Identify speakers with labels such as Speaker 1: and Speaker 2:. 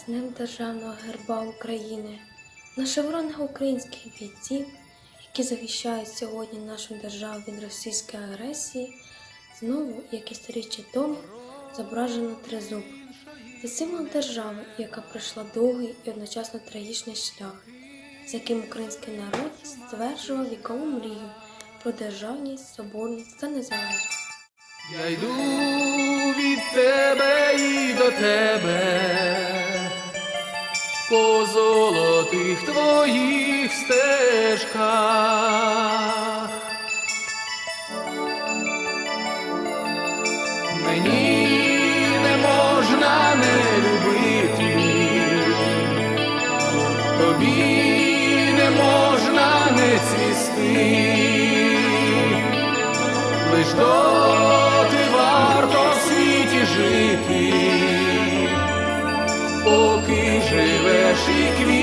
Speaker 1: з Днем Державного герба України, на шевронах українських бійців, які захищають сьогодні нашу державу від російської агресії, знову, як і сторіччя тому, зображено тризуб. Це символ держави, яка пройшла довгий і одночасно трагічний шлях, з яким український народ стверджував вікову мрію про державність, соборність та незалежність.
Speaker 2: Я йду від тебе і до тебе, по золотих твоїх стежках. Мені не можна не любити, тобі не можна не цвісти. Лиш доти варто в світі жити, поки живеш і квітнеш.